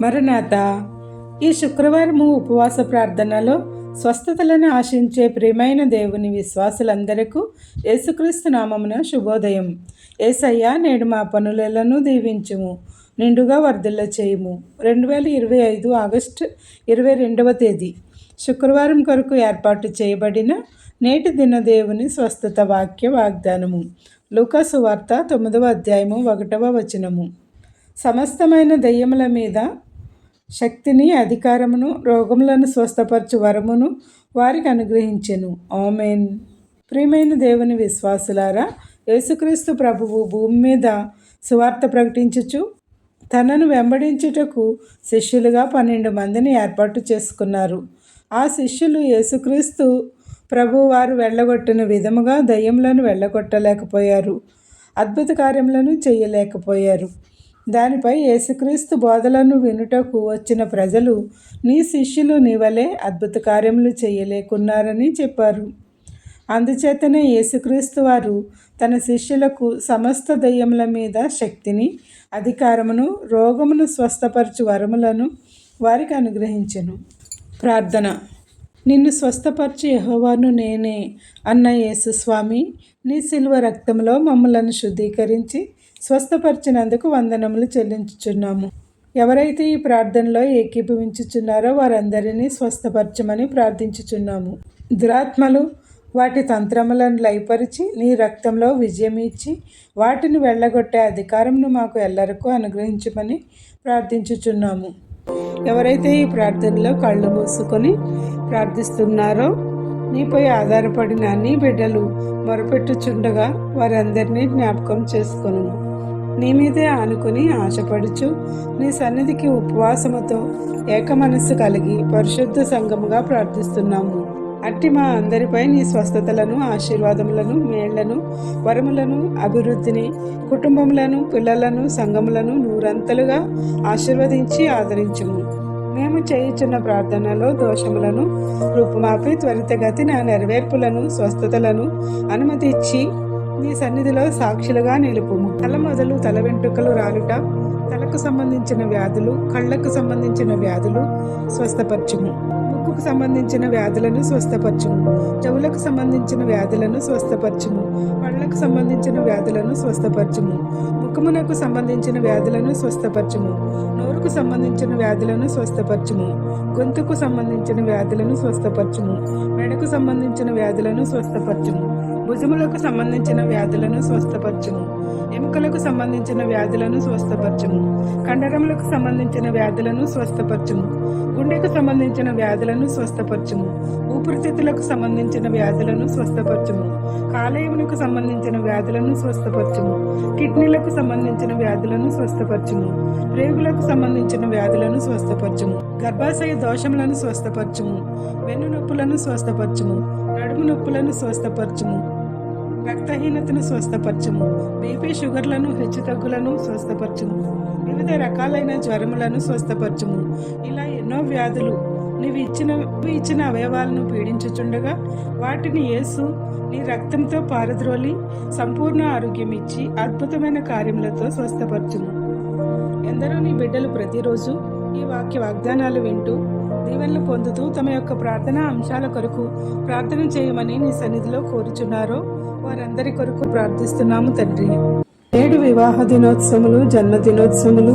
మరణాత. ఈ శుక్రవారము ఉపవాస ప్రార్థనలో స్వస్థతలను ఆశించే ప్రియమైన దేవుని విశ్వాసులందరకు యేసుక్రీస్తు నామమున శుభోదయం. ఏసయ్య నేడు మా పనులను దీవించుము నిండుగా వర్ధిల్ల చేయుము. రెండు వేల ఇరవై ఐదు ఆగస్టు ఇరవై రెండవ తేదీ. శుక్రవారం కొరకు ఏర్పాటు చేయబడిన నేటి దిన దేవుని స్వస్థత వాక్య వాగ్దానము. లూకాసు వార్త తొమ్మిదవ అధ్యాయము ఒకటవ వచనము. సమస్తమైన దయ్యముల మీద శక్తిని అధికారమును రోగములను స్వస్థపరచు వరమును వారికి అనుగ్రహించెను. ఆమెన్. ప్రియమైన దేవుని విశ్వాసులారా యేసుక్రీస్తు ప్రభువు భూమి మీద సువార్త ప్రకటించుచు తనను వెంబడించుటకు శిష్యులుగా పన్నెండు మందిని ఏర్పాటు చేసుకున్నారు. ఆ శిష్యులు యేసుక్రీస్తు ప్రభు వారు వెళ్ళగొట్టిన విధముగా దయ్యములను వెళ్ళగొట్టలేకపోయారు. అద్భుత కార్యములను చేయలేకపోయారు. దానిపై యేసుక్రీస్తు బోధలను వినుటకు వచ్చిన ప్రజలు నీ శిష్యులు నీ వలె అద్భుత కార్యములు చేయలేకున్నారని చెప్పారు. అందుచేతనే యేసుక్రీస్తు వారు తన శిష్యులకు సమస్త దయ్యముల మీద శక్తిని అధికారమును రోగమును స్వస్థపరచు వరములను వారికి అనుగ్రహించెను. ప్రార్థన. నిన్ను స్వస్థపరచు యహోవాను నేనే అన్న యేసు స్వామి నీ శిల్వ రక్తంలో మమ్మలను శుద్ధీకరించి స్వస్థపరిచినందుకు వందనములు చెల్లించుచున్నాము. ఎవరైతే ఈ ప్రార్థనలో ఏకీభవించుచున్నారో వారందరినీ స్వస్థపరచమని ప్రార్థించుచున్నాము. దురాత్మలు వాటి తంత్రములను లయపరిచి నీ రక్తంలో విజయం ఇచ్చి వాటిని వెళ్ళగొట్టే అధికారంను మాకు ఎల్లరకు అనుగ్రహించమని ప్రార్థించుచున్నాము. ఎవరైతే ఈ ప్రార్థనలో కళ్ళు మూసుకొని ప్రార్థిస్తున్నారో నీపై ఆధారపడిన అన్ని బిడ్డలు మొరపెట్టుచుండగా వారందరినీ జ్ఞాపకం చేసుకొను నీ మీదే ఆనుకుని ఆశపడుచు. నీ సన్నిధికి ఉపవాసముతో ఏక మనస్సు కలిగి పరిశుద్ధ సంఘముగా ప్రార్థిస్తున్నాము. అట్టి మా అందరిపై నీ స్వస్థతలను ఆశీర్వాదములను మేళ్ళను వరములను అభివృద్ధిని కుటుంబములను పిల్లలను సంఘములను నూరంతలుగా ఆశీర్వదించి ఆదరించుము. మేము చేయుచున్న ప్రార్థనలో దోషములను రూపుమాపి త్వరితగతిన నెరవేర్పులను స్వస్థతలను అనుమతిచ్చి నీ సన్నిధిలో సాక్షులుగా నిలుపుము. తల మొదలు తల వెంట్రుకలు రాలుట తలకు సంబంధించిన వ్యాధులు కళ్ళకు సంబంధించిన వ్యాధులు స్వస్థపరచుము. ముక్కుకు సంబంధించిన వ్యాధులను స్వస్థపరచుము చెవులకు సంబంధించిన వ్యాధులను స్వస్థపరచుము పళ్ళకు సంబంధించిన వ్యాధులను స్వస్థపరచుము ముఖమునకు సంబంధించిన వ్యాధులను స్వస్థపరచుము నోరుకు సంబంధించిన వ్యాధులను స్వస్థపరచుము గొంతుకు సంబంధించిన వ్యాధులను స్వస్థపరచుము మెడకు సంబంధించిన వ్యాధులను స్వస్థపరచుము భుజములకు సంబంధించిన వ్యాధులను స్వస్థపరచుము ఎముకలకు సంబంధించిన వ్యాధులను స్వస్థపరచుము కండరములకు సంబంధించిన వ్యాధులను స్వస్థపరచుము గుండెకు సంబంధించిన వ్యాధులను స్వస్థపరచుము. ఊపిరితిత్తులకు సంబంధించిన వ్యాధులను స్వస్థపరచుము. కాలేయమునకు సంబంధించిన వ్యాధులను స్వస్థపరచుము. కిడ్నీలకు సంబంధించిన వ్యాధులను స్వస్థపరచుము. రేగులకు సంబంధించిన వ్యాధులను స్వస్థపరచుము. గర్భాశయ దోషములను స్వస్థపరచుము. వెన్ను నొప్పులను స్వస్థపరచుము. నడుము నొప్పులను స్వస్థపరచుము. రక్తహీనతను స్వస్థపరచము. బీపీ షుగర్లను హెచ్చుతగ్గులను స్వస్థపరచుము. వివిధ రకాలైన జ్వరములను స్వస్థపరచము. ఇలా ఎన్నో వ్యాధులు నీవు ఇచ్చిన ఇచ్చిన అవయవాలను పీడించుచుండగా వాటిని యేసు నీ రక్తంతో పారద్రోలి సంపూర్ణ ఆరోగ్యం ఇచ్చి అద్భుతమైన కార్యములతో స్వస్థపరచును ఎందరో నీ బిడ్డలు ప్రతిరోజు ఈ వాక్య వాగ్దానాలు వింటూ దీవెనలు పొందుతూ తమ యొక్క ప్రార్థనా అంశాల కొరకు ప్రార్థన చేయమని నీ సన్నిధిలో కోరుచున్నారో వారందరి కొరకు ప్రార్థిస్తున్నాము తండ్రి. నేడు వివాహ దినోత్సవములు జన్మదినోత్సవములు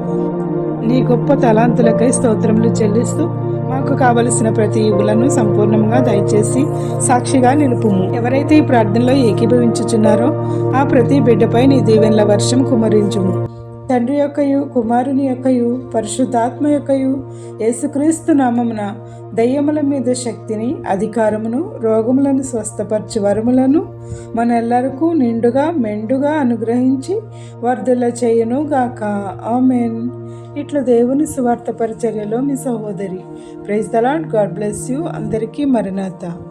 నీ గొప్ప తలాంతులకై స్తోత్రములు చెల్లిస్తూ మాకు కావలసిన ప్రతి ఇవులను సంపూర్ణంగా దయచేసి సాక్షిగా నిలుపుము. ఎవరైతే ఈ ప్రార్థనలో ఏకీభవించుచున్నారో ఆ ప్రతి బిడ్డపై నీ దీవెనల వర్షం కుమరించుము. తండ్రి యొక్కయు కుమారుని యొక్కయు పరిశుద్ధాత్మ యొక్కయు యేసుక్రీస్తు నామమున దయ్యముల మీద శక్తిని అధికారమును రోగములను స్వస్థపరచు వరములను మనెల్లరకు నిండుగా మెండుగా అనుగ్రహించి వర్ధుల చేయను గాక. ఆమెన్. ఇట్లా దేవుని సువార్త పరిచర్యలో మీ సహోదరి praise the lord god bless you. అందరికీ మరణాత.